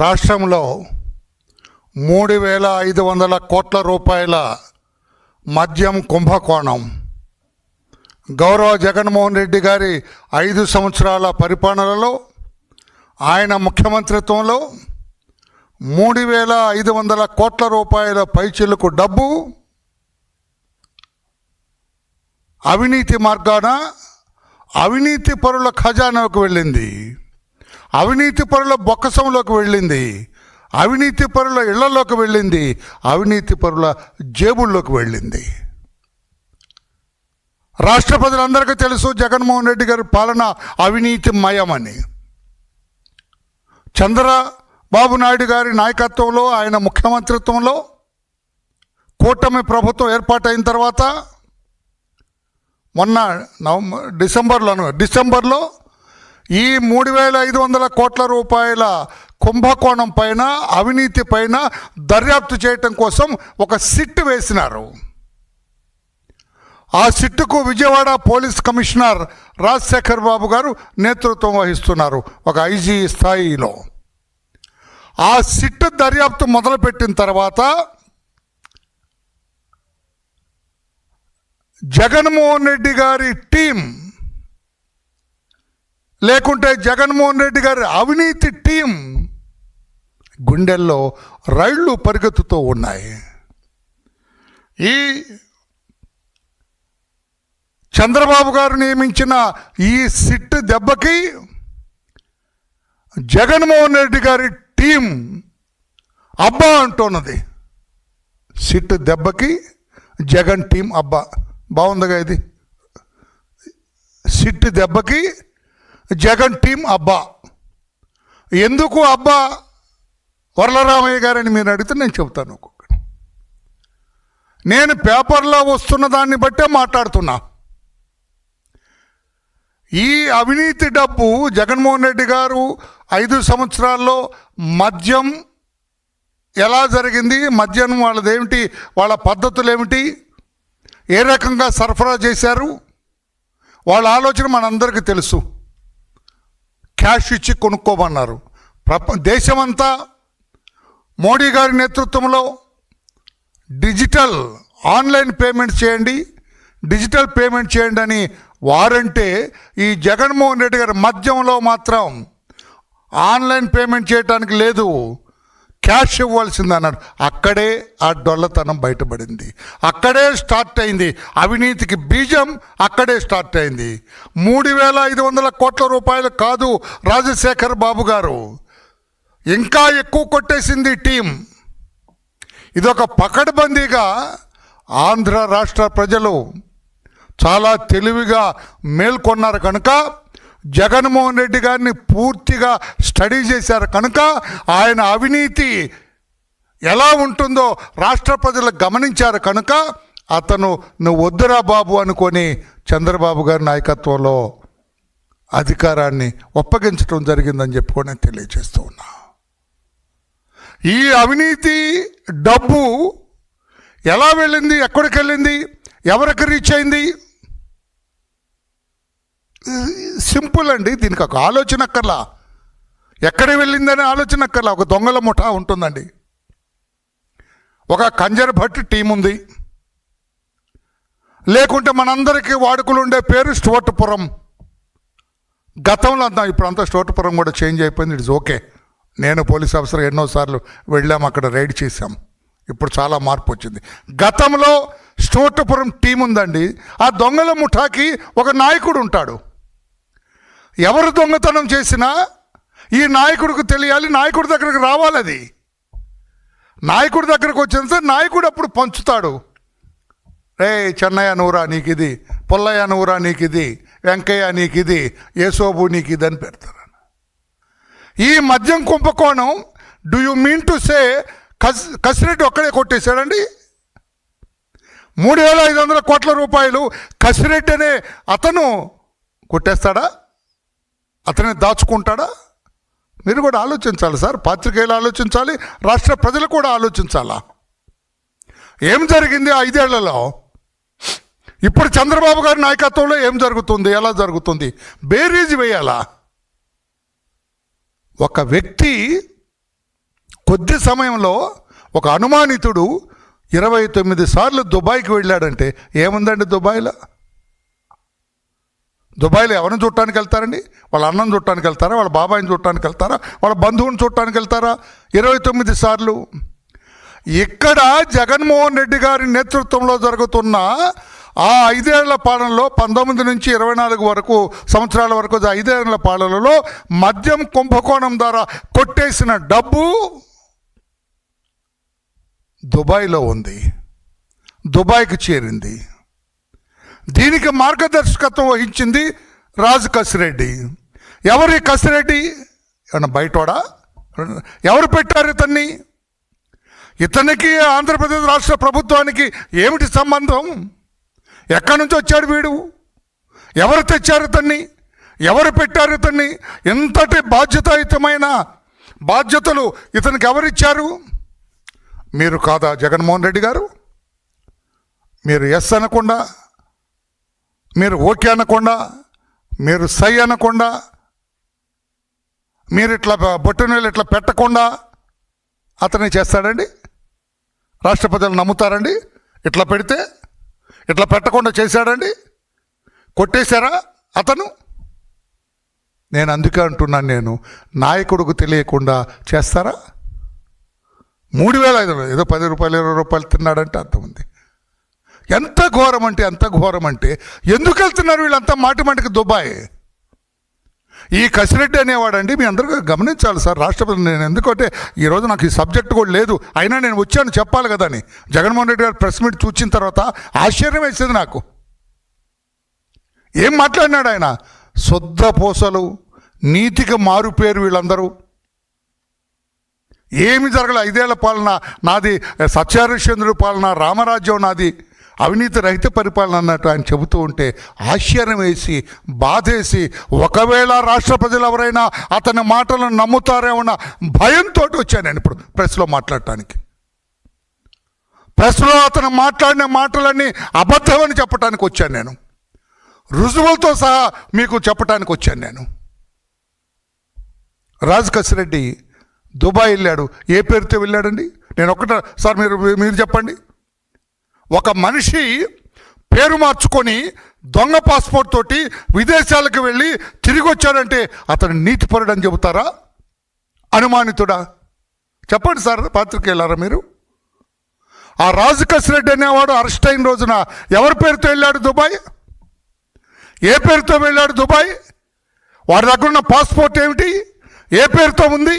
రాష్ట్రంలో మూడు వేల ఐదు వందల కోట్ల రూపాయల మద్యం కుంభకోణం. గౌరవ జగన్మోహన్ రెడ్డి గారి ఐదు సంవత్సరాల పరిపాలనలో ఆయన ముఖ్యమంత్రిత్వంలో మూడు వేల ఐదు వందల కోట్ల రూపాయల పైచిలకు డబ్బు అవినీతి మార్గాన అవినీతి పరుల ఖజానాకు వెళ్ళింది. అవినీతి పరుల బొక్కసంలోకి వెళ్ళింది. అవినీతి పరుల ఇళ్ళలోకి వెళ్ళింది. అవినీతి పరుల జేబుల్లోకి వెళ్ళింది. రాష్ట్ర ప్రజలందరికీ తెలుసు జగన్మోహన్ రెడ్డి గారి పాలన అవినీతిమయమని. చంద్రబాబు నాయుడు గారి నాయకత్వంలో ఆయన ముఖ్యమంత్రిత్వంలో కూటమి ప్రభుత్వం ఏర్పాటైన తర్వాత మొన్న నవంబర్ డిసెంబర్లోను డిసెంబర్లో ఈ మూడు వేల ఐదు వందల కోట్ల రూపాయల కుంభకోణం పైన అవినీతి పైన దర్యాప్తు చేయటం కోసం ఒక సిట్ వేసినారు. ఆ సిట్టుకు విజయవాడ పోలీస్ కమిషనర్ రాజశేఖర్ బాబు గారు నేతృత్వం వహిస్తున్నారు ఒక ఐజీ స్థాయిలో. ఆ సిట్ దర్యాప్తు మొదలుపెట్టిన తర్వాత జగన్మోహన్ రెడ్డి గారి టీం లేకుంటే జగన్మోహన్ రెడ్డి గారి అవినీతి టీం గుండెల్లో రైళ్ళు పరిగెత్తుతూ ఉన్నాయి. ఈ చంద్రబాబు గారు నియమించిన ఈ సిట్ దెబ్బకి జగన్మోహన్ రెడ్డి గారి టీం అబ్బా అంటున్నది. సిట్ దెబ్బకి జగన్ టీం అబ్బా. బాగుందిగా ఇది. సిట్ దెబ్బకి జగన్ టీం అబ్బా. ఎందుకు అబ్బా? వరలరామయ్య గారని మీరు అడిగితే నేను చెబుతాను ఒక్కొక్కటి. నేను పేపర్లో వస్తున్న దాన్ని బట్టే మాట్లాడుతున్నా. ఈ అవినీతి డబ్బు జగన్మోహన్ రెడ్డి గారు ఐదు సంవత్సరాల్లో మద్యం ఎలా జరిగింది? మద్యం వాళ్ళదేమిటి? వాళ్ళ పద్ధతులు ఏమిటి ఏ రకంగా సరఫరా చేశారు? వాళ్ళ ఆలోచన మనందరికీ తెలుసు. క్యాష్ ఇచ్చి కొనుక్కోమన్నారు. ప్రప దేశమంతా మోడీ గారి నేతృత్వంలో డిజిటల్ ఆన్లైన్ పేమెంట్ చేయండి డిజిటల్ పేమెంట్ చేయండి అని వారంటే ఈ జగన్మోహన్ రెడ్డి గారి మద్యంలో మాత్రం ఆన్లైన్ పేమెంట్ చేయడానికి లేదు. క్యాష్ ఇవ్వాల్సింది అన్నాడు. అక్కడే ఆ డొల్లతనం బయటపడింది. అక్కడే స్టార్ట్ అయింది. అవినీతికి బీజం అక్కడే స్టార్ట్ అయింది. మూడు వేల ఐదు వందల కోట్ల రూపాయలు కాదు రాజశేఖర్ బాబు గారు. ఇంకా ఎక్కువ కొట్టేసింది టీం. ఇదొక పకడ్బందీగా ఆంధ్ర రాష్ట్ర ప్రజలు చాలా తెలివిగా మేల్కొన్నారు కనుక జగన్మోహన్ రెడ్డి గారిని పూర్తిగా స్టడీ చేశారు. కనుక ఆయన అవినీతి ఎలా ఉంటుందో రాష్ట్ర ప్రజలు గమనించారు. కనుక అతను నువ్వు వద్దురా బాబు అనుకొని చంద్రబాబు గారి నాయకత్వంలో అధికారాన్ని ఒప్పగించడం జరిగిందని చెప్పుకొని నేను తెలియజేస్తూ ఉన్నా. ఈ అవినీతి డబ్బు ఎలా వెళ్ళింది ఎక్కడికి వెళ్ళింది ఎవరికి రీచ్ అయింది సింపుల్ అండి దీనికి ఒక ఆలోచన అక్కర్లా ఎక్కడ వెళ్ళిందనే ఆలోచన అక్కర్లా ఒక దొంగల ముఠా ఉంటుందండి. ఒక కంజర్ భట్ టీం ఉంది. లేకుంటే మనందరికీ వాడుకలు ఉండే పేరు స్టోటపురం గతంలో అంతా ఇప్పుడు అంతా స్టోటపురం కూడా చేంజ్ అయిపోయింది ఇట్స్ ఓకే. నేను పోలీస్ ఆఫీసర్ ఎన్నోసార్లు వెళ్ళాం అక్కడ రైడ్ చేశాం. ఇప్పుడు చాలా మార్పు వచ్చింది. గతంలో స్టోటపురం టీం ఉందండి ఆ దొంగల ముఠాకి ఒక నాయకుడు ఉంటాడు. ఎవరు దొంగతనం చేసినా ఈ నాయకుడికి తెలియాలి నాయకుడి దగ్గరకు రావాలి అది. నాయకుడి దగ్గరకు వచ్చిన నాయకుడు అప్పుడు పంచుతాడు. రే చెన్నయ్య నూరా నీకు ఇది పుల్లయ్య నువ్వురా నీకు ఇది వెంకయ్య నీకు ఇది యేసోబు నీకు ఇది అని పెడతారు ఈ మద్యం కుంభకోణం do you mean to say కస్ కసిరెడ్డి ఒక్కడే కొట్టేశాడండి? మూడు వేల ఐదు వందల కోట్ల రూపాయలు కసిరెడ్డి అనే అతను కొట్టేస్తాడా? అతనే దాచుకుంటాడా? మీరు కూడా ఆలోచించాలి సార్. పాత్రికేయులు ఆలోచించాలి రాష్ట్ర ప్రజలు కూడా ఆలోచించాలా? ఏం జరిగింది ఐదేళ్ళలో? ఇప్పుడు చంద్రబాబు గారి నాయకత్వంలో ఏం జరుగుతుంది? ఎలా జరుగుతుంది? బేరీజ్ వేయాలా? ఒక వ్యక్తి కొద్ది సమయంలో ఒక అనుమానితుడు ఇరవై తొమ్మిది సార్లు దుబాయ్కి వెళ్ళాడంటే ఏముందండి దుబాయ్లో? దుబాయ్లో ఎవరిని చూడటానికి వెళ్తారండి? వాళ్ళ అన్నం చూడటానికి వెళ్తారా? వాళ్ళ బాబాయిని చూడటానికి వెళ్తారా? వాళ్ళ బంధువుని చూడటానికి వెళ్తారా? ఇరవై తొమ్మిది సార్లు. ఇక్కడ జగన్మోహన్ రెడ్డి గారి నేతృత్వంలో జరుగుతున్న ఆ ఐదేళ్ళ పాలనలో పంతొమ్మిది నుంచి ఇరవై నాలుగు వరకు సంవత్సరాల వరకు ఐదేళ్ళ పాలనలో మద్యం కుంభకోణం ద్వారా కొట్టేసిన డబ్బు దుబాయ్లో ఉంది. దుబాయ్కి చేరింది. దీనికి మార్గదర్శకత్వం వహించింది రాజు కసిరెడ్డి. ఎవరి కసిరెడ్డి? ఏమన్నా బయటోడా ఎవరు పెట్టారు ఇతన్ని? ఇతనికి ఆంధ్రప్రదేశ్ రాష్ట్ర ప్రభుత్వానికి ఏమిటి సంబంధం? ఎక్కడి నుంచి వచ్చాడు వీడు? ఎవరు తెచ్చారు ఇతన్ని? ఎవరు పెట్టారు ఇతన్ని? ఎంతటి బాధ్యతాయుతమైన బాధ్యతలు ఇతనికి ఎవరిచ్చారు? మీరు కాదా జగన్మోహన్ రెడ్డి గారు? మీరు ఎస్ అనకుండా మీరు ఓకే అనకుండా మీరు సై అనకుండా మీరు ఇట్లా బొట్టునీళ్ళు ఇట్లా పెట్టకుండా అతనే చేస్తాడండి? రాష్ట్ర నమ్ముతారండి? ఇట్లా పెడితే ఇట్లా పెట్టకుండా చేశాడండి? కొట్టేశారా అతను? నేను అందుకే అంటున్నాను నేను నాయకుడికి తెలియకుండా చేస్తారా? మూడు వేల ఐదు వందలు ఏదో పది రూపాయలు ఇరవై రూపాయలు తిన్నాడంటే అర్థం ఉంది. ఎంత ఘోరం అంటే ఎంత ఘోరం అంటే ఎందుకు వెళ్తున్నారు వీళ్ళంతా మాటి మాటికి దుబాయ్? ఈ కసిరెడ్డి అనేవాడండి మీ అందరూ గమనించాలి సార్ రాష్ట్రపతి నేను ఎందుకంటే ఈరోజు నాకు ఈ సబ్జెక్ట్ కూడా లేదు అయినా నేను వచ్చాను చెప్పాలి కదా అని. జగన్మోహన్ రెడ్డి గారు ప్రెస్ మీట్ చూసిన తర్వాత ఆశ్చర్యం వేసింది నాకు. ఏం మాట్లాడినాడు ఆయన? శుద్ధ పూసలు నీతికి మారుపేరు వీళ్ళందరూ. ఏమి జరగలే ఐదేళ్ళ పాలన నాది సత్యహరిశ్చంద్రుడి పాలన రామరాజ్యం నాది. అవినీతి రహిత పరిపాలన అన్నట్టు ఆయన చెబుతూ ఉంటే ఆశ్చర్యం వేసి బాధేసి ఒకవేళ రాష్ట్ర ప్రజలు ఎవరైనా అతని మాటలను నమ్ముతారేమన్న భయంతో వచ్చాను నేను ఇప్పుడు ప్రెస్లో మాట్లాడటానికి. ప్రెస్లో అతను మాట్లాడిన మాటలన్నీ అబద్ధమని చెప్పడానికి వచ్చాను నేను. రుజువులతో సహా మీకు చెప్పడానికి వచ్చాను నేను. రాజ్ దుబాయ్ వెళ్ళాడు. ఏ పేరుతో వెళ్ళాడండి? నేను ఒకట సార్ మీరు మీరు చెప్పండి. ఒక మనిషి పేరు మార్చుకొని దొంగ పాస్పోర్ట్ తోటి విదేశాలకు వెళ్ళి తిరిగి వచ్చాడంటే అతను నీతిపరుడు అని చెబుతారా? అనుమానితుడా? చెప్పండి సార్ పాత్రికేయులారా మీరు? ఆ రాజు కసిరెడ్డి అనేవాడు అరెస్ట్ అయిన రోజున ఎవరి పేరుతో వెళ్ళాడు దుబాయ్? ఏ పేరుతో వెళ్ళాడు దుబాయ్? వాడి దగ్గర ఉన్న పాస్పోర్ట్ ఏమిటి? ఏ పేరుతో ఉంది?